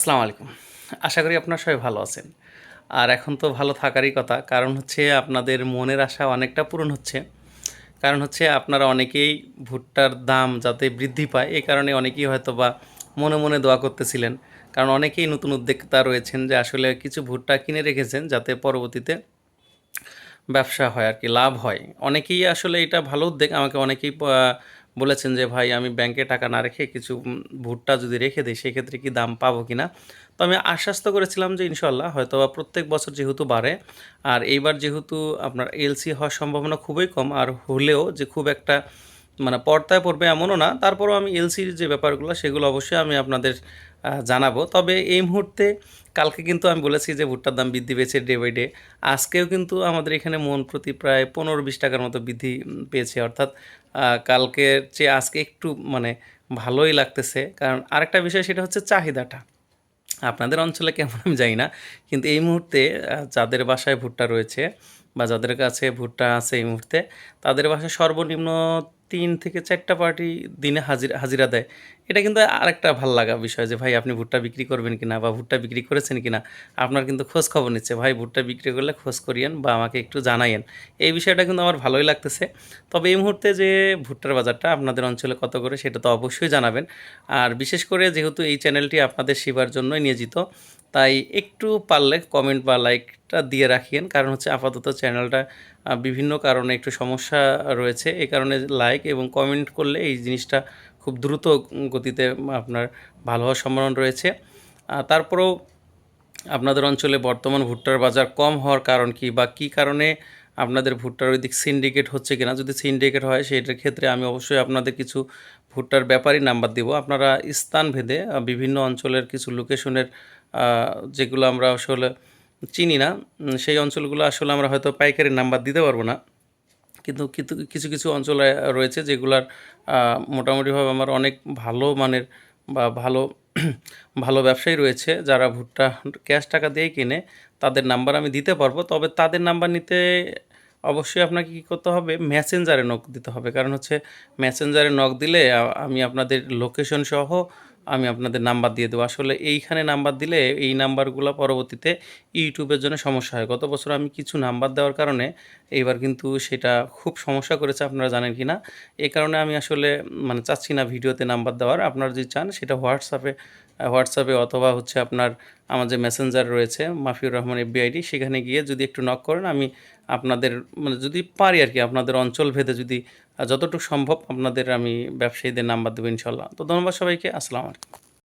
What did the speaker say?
আসসালামু আলাইকুম। আশা করি আপনারা সবাই ভালো আছেন। আর এখন তো ভালো থাকারই কথা, কারণ হচ্ছে আপনাদের মনের আশা অনেকটা পূরণ হচ্ছে। কারণ হচ্ছে আপনারা অনেকেই ভুট্টার দাম যাতে বৃদ্ধি পায়, এই কারণে অনেকেই হয়তো বা মনে মনে দোয়া করতেছিলেন। কারণ অনেকেই নতুন উদ্যোক্তা রয়েছেন যে আসলে কিছু ভুট্টা কিনে রেখেছেন যাতে পরবর্তীতে ব্যবসা হয় আর কি, লাভ হয়। অনেকেই আসলে এটা ভালো উদ্যোগ, আমাকে অনেকেই বলেছেন যে, ভাই, আমি ব্যাংকে টাকা না রেখে কিছু ভুট্টা যদি রেখে দিই, সেক্ষেত্রে কি দাম পাবো কি না তো আমি আশ্বাস্ত করেছিলাম যে ইনশাল্লাহ হয়তো বা প্রত্যেক বছর যেহেতু বাড়ে, আর এইবার যেহেতু আপনার এলসি হওয়ার সম্ভাবনা খুবই কম, আর হলেও যে, খুব একটা মানে পর্দায় পড়বে এমনও না, তারপরও আমি এলসির যে ব্যাপারগুলো, সেগুলো অবশ্যই আমি আপনাদের জানাব। তবে এই মুহূর্তে কালকে কিন্তু আমি বলেছি যে ভুট্টার দাম বৃদ্ধি পেয়েছে ডে বাই ডে আজকেও কিন্তু আমাদের এখানে মন প্রতি প্রায় পনেরো বিশ টাকার মতো বৃদ্ধি পেয়েছে। অর্থাৎ কালকের চেয়ে আজকে একটু মানে ভালোই লাগতেছে। কারণ আরেকটা বিষয় সেটা হচ্ছে চাহিদাটা। আপনাদের অঞ্চলে কেমন আমি জানি না, কিন্তু এই মুহূর্তে যাদের বাসায় ভুট্টা রয়েছে বা যাদের কাছে ভুট্টা আছে এই মুহূর্তে, তাদের বাসায় সর্বনিম্ন তিন থেকে চারটা পার্টি দিনে হাজিরা হাজিরা দেয়। এটা কিন্তু আরেকটা ভালো লাগা বিষয় যে, ভাই, আপনি ভুট্টা বিক্রি করবেন কিনা বা ভুট্টা বিক্রি করেছেন কিনা? আপনার কিন্তু খোঁজ খবর নিচ্ছে, ভাই, ভুট্টা বিক্রি করলে খোঁজ করিয়েন বা আমাকে একটু জানাইয়েন। এই বিষয়টা কিন্তু আমার ভালোই লাগতেছে। তবে এই মুহূর্তে যে, ভুট্টার বাজারটা আপনাদের অঞ্চলে কত করে সেটা তো অবশ্যই জানাবেন। আর বিশেষ করে যেহেতু এই চ্যানেলটি আপনাদের সেবার জন্যই নিয়োজিত, তাই একটু পারলে কমেন্ট বা লাইকটা দিয়ে রাখিয়েন। কারণ হচ্ছে আপাতত চ্যানেলটা বিভিন্ন কারণে একটু সমস্যা রয়েছে। এই কারণে লাইক এবং কমেন্ট করলে এই জিনিসটা খুব দ্রুত গতিতে আপনার ভালো হওয়ার সম্ভাবনা রয়েছে। তারপরেও আপনাদের অঞ্চলে বর্তমান ভুট্টার বাজার কম হওয়ার কারণ কি বা কি কারণে আপনাদের ভুট্টার ওই দিক সিন্ডিকেট হচ্ছে কিনা? যদি সিন্ডিকেট হয় সেটার ক্ষেত্রে আমি অবশ্যই আপনাদের কিছু ভুট্টার ব্যাপারই নাম্বার দিব। আপনারা স্থান ভেদে বিভিন্ন অঞ্চলের কিছু লোকেশনের যেগুলো আমরা আসলে চিনি না সেই অঞ্চলগুলো আসলে আমরা হয়তো পাইকারি নাম্বার দিতে পারব না। কিন্তু কিছু কিছু অঞ্চলে রয়েছে যেগুলার মোটামুটিভাবে আমার অনেক ভালো মানের বা ভালো ভালো ব্যবসায়ী রয়েছে যারা ভুট্টা ক্যাশ টাকা দিয়ে কিনে তাদের নাম্বার আমি দিতে পারব। তবে তাদের নাম্বার নিতে অবশ্যই আপনাকে কী করতে হবে? মেসেঞ্জারে নক দিতে হবে। কারণ হচ্ছে মেসেঞ্জারে নক দিলে আমি আপনাদের লোকেশন সহ আমি আপনাদের নাম্বার দিয়ে দেবো। আসলে এইখানে নাম্বার দিলে এই নাম্বারগুলো পরবর্তীতে ইউটিউবের জন্য সমস্যা হয়। গত বছর আমি কিছু নাম্বার দেওয়ার কারণে এইবার কিন্তু সেটা খুব সমস্যা করেছে আপনারা জানেন কি না। এ কারণে আমি আসলে মানে চাচ্ছি না ভিডিওতে নাম্বার দেওয়ার। আপনারা যদি চান সেটা হোয়াটসঅ্যাপে হোয়াটসঅ্যাপে অথবা হচ্ছে আপনার আমার যে মেসেঞ্জার রয়েছে, মাফিউর রহমান এফবিআইডি সেখানে গিয়ে যদি একটু নক করেন, আমি আপনাদের মানে যদি পারি আর কি, আপনাদের অঞ্চল ভেদে যদি যতটুকু সম্ভব আপনাদের আমি ব্যবসায়ীদের নাম্বার দেবো ইনশাল্লাহ তো ধন্যবাদ সবাইকে, আসসালামু আলাইকুম।